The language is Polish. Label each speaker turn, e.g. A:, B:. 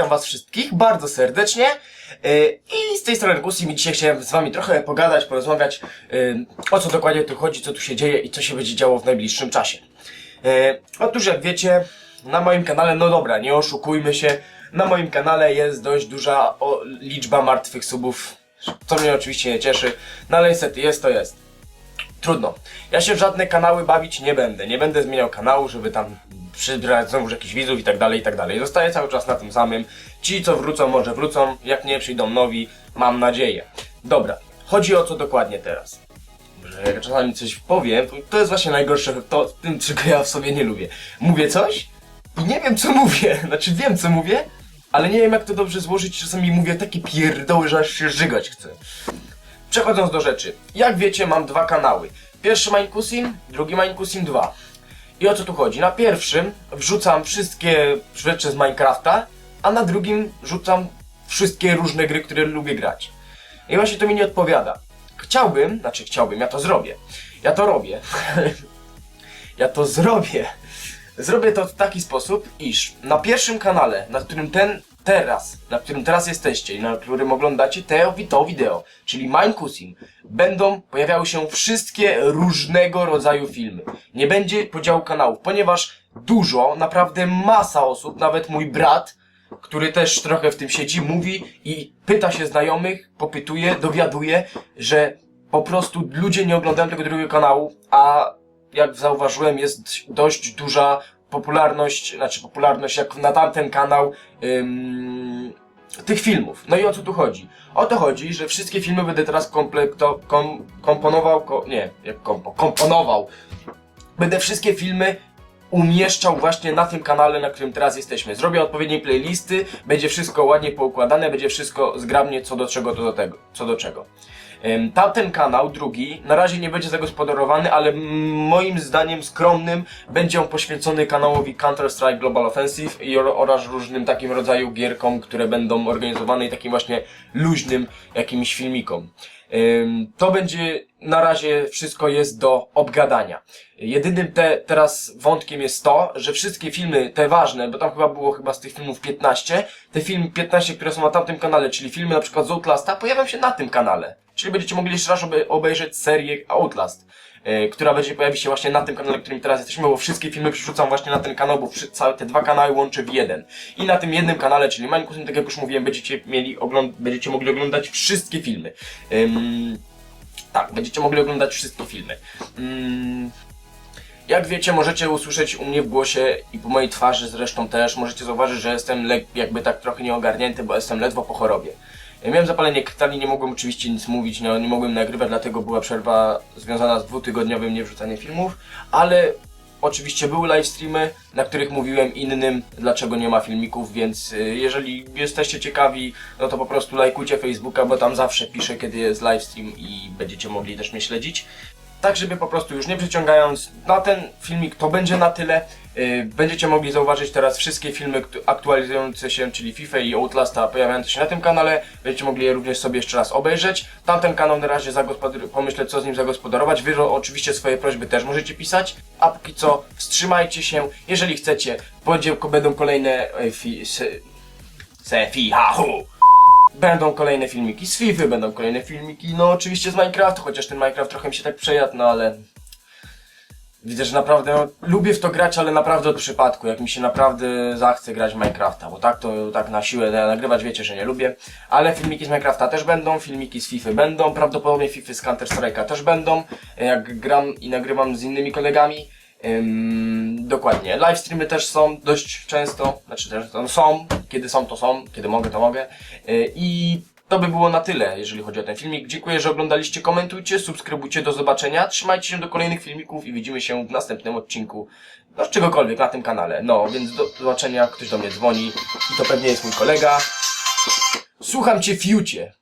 A: Witam was wszystkich bardzo serdecznie yy, i z tej strony Gusim i dzisiaj chciałem z wami trochę pogadać, porozmawiać yy, o co dokładnie tu chodzi, co tu się dzieje i co się będzie działo w najbliższym czasie. Yy, otóż jak wiecie, na moim kanale, no dobra, nie oszukujmy się, na moim kanale jest dość duża liczba martwych subów, co mnie oczywiście nie cieszy, no ale niestety jest to jest. Trudno. Ja się w żadne kanały bawić nie będę. Nie będę zmieniał kanału, żeby tam przybrać znowu jakichś widzów i tak dalej, i tak dalej. Zostaję cały czas na tym samym. Ci, co wrócą, może wrócą. Jak nie, przyjdą nowi. Mam nadzieję. Dobra. Chodzi o co dokładnie teraz. Że jak czasami coś powiem, to, jest właśnie najgorsze to, tym, czego ja w sobie nie lubię. Mówię coś i nie wiem, co mówię. Znaczy, wiem, co mówię, ale nie wiem, jak to dobrze złożyć. Czasami mówię takie pierdoły, że aż się żygać chcę. Przechodząc do rzeczy. Jak wiecie, mam dwa kanały. Pierwszy Minekusin, drugi Minekusin 2. I o co tu chodzi? Na pierwszym wrzucam wszystkie rzeczy z Minecrafta, a na drugim wrzucam wszystkie różne gry, które lubię grać. I właśnie to mi nie odpowiada. Chciałbym, znaczy chciałbym, ja to zrobię. Ja to robię. ja to zrobię. Zrobię to w taki sposób, iż na pierwszym kanale, na którym ten teraz, na którym teraz jesteście i na którym oglądacie te, to wideo, czyli Minekusin, będą pojawiały się wszystkie różnego rodzaju filmy. Nie będzie podziału kanałów, ponieważ dużo, naprawdę masa osób, nawet mój brat, który też trochę w tym siedzi, mówi i pyta się znajomych, popytuje, dowiaduje, że po prostu ludzie nie oglądają tego drugiego kanału, a jak zauważyłem, jest dość duża popularność, znaczy popularność jak na tamten kanał ym, tych filmów. No i o co tu chodzi? O to chodzi, że wszystkie filmy będę teraz komplekto, kom, komponował, ko, nie, jak kompo, komponował. Będę wszystkie filmy umieszczał właśnie na tym kanale, na którym teraz jesteśmy. Zrobię odpowiednie playlisty, będzie wszystko ładnie poukładane, będzie wszystko zgrabnie co do czego, to do tego, co do czego. Ym, Tamten kanał, drugi, na razie nie będzie zagospodarowany, ale moim zdaniem skromnym będzie on poświęcony kanałowi Counter-Strike Global Offensive i or- oraz różnym takim rodzaju gierkom, które będą organizowane i takim właśnie luźnym jakimś filmikom. To będzie, na razie wszystko jest do obgadania. Jedynym te, teraz wątkiem jest to, że wszystkie filmy, te ważne, bo tam chyba było chyba z tych filmów 15, te filmy 15, które są na tamtym kanale, czyli filmy na przykład z Outlasta, pojawią się na tym kanale. Czyli będziecie mogli jeszcze raz obe- obejrzeć serię Outlast, e, która będzie pojawić się właśnie na tym kanale, którym teraz jesteśmy, bo wszystkie filmy przerzucam właśnie na ten kanał, bo wszy- całe te dwa kanały łączę w jeden. I na tym jednym kanale, czyli Minecraft, tak jak już mówiłem, będziecie mieli ogląd- będziecie mogli oglądać wszystkie filmy. Tak, będziecie mogli oglądać wszystkie filmy. Ym, jak wiecie, możecie usłyszeć u mnie w głosie i po mojej twarzy zresztą też, możecie zauważyć, że jestem jakby tak trochę nieogarnięty, bo jestem ledwo po chorobie. Ja Miałem zapalenie krtani, nie mogłem oczywiście nic mówić, nie, nie mogłem nagrywać, dlatego była przerwa związana z dwutygodniowym niewrzucaniem filmów, ale oczywiście były live streamy, na których mówiłem innym, dlaczego nie ma filmików, więc y, jeżeli jesteście ciekawi, no to po prostu lajkujcie Facebooka, bo tam zawsze piszę, kiedy jest live stream i będziecie mogli też mnie śledzić. Tak, żeby po prostu już nie przeciągając, na ten filmik to będzie na tyle. Yy, będziecie mogli zauważyć teraz wszystkie filmy ktu- aktualizujące się, czyli FIFA i Outlasta pojawiające się na tym kanale. Będziecie mogli je również sobie jeszcze raz obejrzeć. Tamten kanał na razie pomyślę, co z nim zagospodarować. Wy oczywiście swoje prośby też możecie pisać. A póki co, wstrzymajcie się. Jeżeli chcecie, będzie, będą kolejne e, se, se, fi, ha, hu. Będą kolejne filmiki z FIFA, będą kolejne filmiki, no oczywiście z Minecraftu, chociaż ten Minecraft trochę mi się tak przejadł, no ale... Widzę, że naprawdę, no, lubię w to grać, ale naprawdę od przypadku, jak mi się naprawdę zachce grać w Minecrafta, bo tak to, tak na siłę nagrywać, wiecie, że nie lubię. Ale filmiki z Minecrafta też będą, filmiki z FIFA będą, prawdopodobnie FIFA z Counter Strike'a też będą, jak gram i nagrywam z innymi kolegami. Ym, dokładnie. Live streamy też są dość często, znaczy też są, kiedy są to są, kiedy mogę to mogę. Yy, I to by było na tyle, jeżeli chodzi o ten filmik. Dziękuję, że oglądaliście, komentujcie, subskrybujcie, do zobaczenia. Trzymajcie się do kolejnych filmików i widzimy się w następnym odcinku, no czegokolwiek na tym kanale. No, więc do zobaczenia, ktoś do mnie dzwoni i to pewnie jest mój kolega. Słucham cię, fiucie.